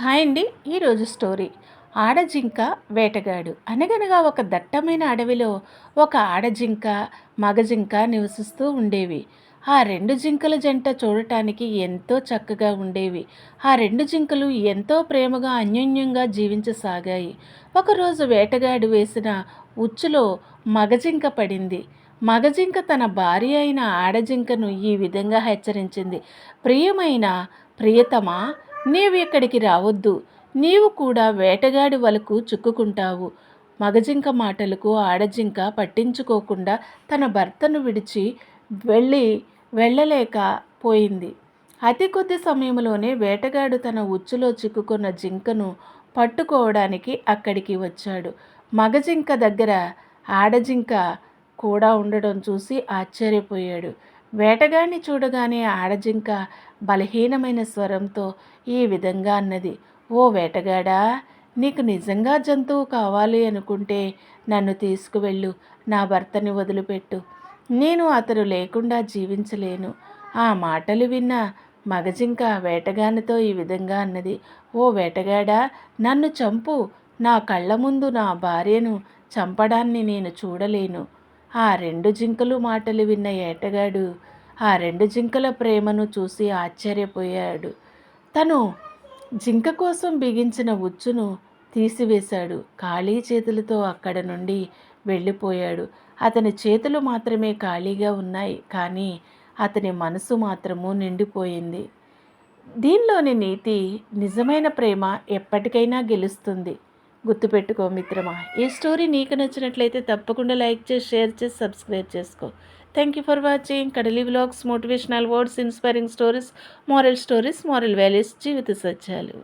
Hi అండి. ఈరోజు story. ఆడజింక వేటగాడు. అనగనగా ఒక దట్టమైన అడవిలో ఒక ఆడజింక మగజింక నివసిస్తూ ఉండేవి. ఆ రెండు జింకల జంట చూడటానికి ఎంతో చక్కగా ఉండేవి. ఆ రెండు జింకలు ఎంతో ప్రేమగా అన్యోన్యంగా జీవించసాగాయి. ఒకరోజు వేటగాడు వేసిన ఉచ్చులో మగజింక పడింది. మగజింక తన భార్య అయిన ఆడజింకను ఈ విధంగా హెచ్చరించింది. ప్రియమైన ప్రియతమా నీవు ఇక్కడికి రావద్దు. నీవు కూడా వేటగాడి వలకు చిక్కుకుంటావు. మగజింక మాటలకు ఆడజింక పట్టించుకోకుండా తన భర్తను విడిచి వెళ్ళి వెళ్ళలేక పోయింది. అతి కొద్ది సమయంలోనే వేటగాడు తన ఉచ్చులో చిక్కుకున్న జింకను పట్టుకోవడానికి అక్కడికి వచ్చాడు. మగజింక దగ్గర ఆడజింక కూడా ఉండడం చూసి ఆశ్చర్యపోయాడు. వేటగాడిని చూడగానే ఆడజింక బలహీనమైన స్వరంతో ఈ విధంగా అన్నది ఓ వేటగాడా నీకు నిజంగా జంతువు కావాలి అనుకుంటే నన్ను తీసుకువెళ్ళు నా భర్తని వదిలిపెట్టు. నేను అతను లేకుండా జీవించలేను. ఆ మాటలు విన్న మగజింక వేటగానితో ఈ విధంగా అన్నది ఓ వేటగాడా నన్ను చంపు. నా కళ్ళ ముందు నా భార్యను చంపడాన్ని నేను చూడలేను. ఆ రెండు జింకలు మాటలు విన్న ఏటగాడు ఆ రెండు జింకల ప్రేమను చూసి ఆశ్చర్యపోయాడు. తను జింక కోసం బిగించిన ఉచ్చును తీసివేశాడు. ఖాళీ చేతులతో అక్కడ నుండి వెళ్ళిపోయాడు. అతని చేతులు మాత్రమే ఖాళీగా ఉన్నాయి కానీ అతని మనసు మాత్రము నిండిపోయింది. దీనిలోని నీతి నిజమైన ప్రేమ ఎప్పటికైనా గెలుస్తుంది. గుర్తుపెట్టుకో మిత్రమా. ఈ స్టోరీ నీకు నచ్చినట్లయితే తప్పకుండా లైక్ చేసి షేర్ చేసి సబ్స్క్రైబ్ చేసుకో. Thank you for watching Kadali vlogs motivational words inspiring stories moral stories moral values జీవిత సత్యాలు.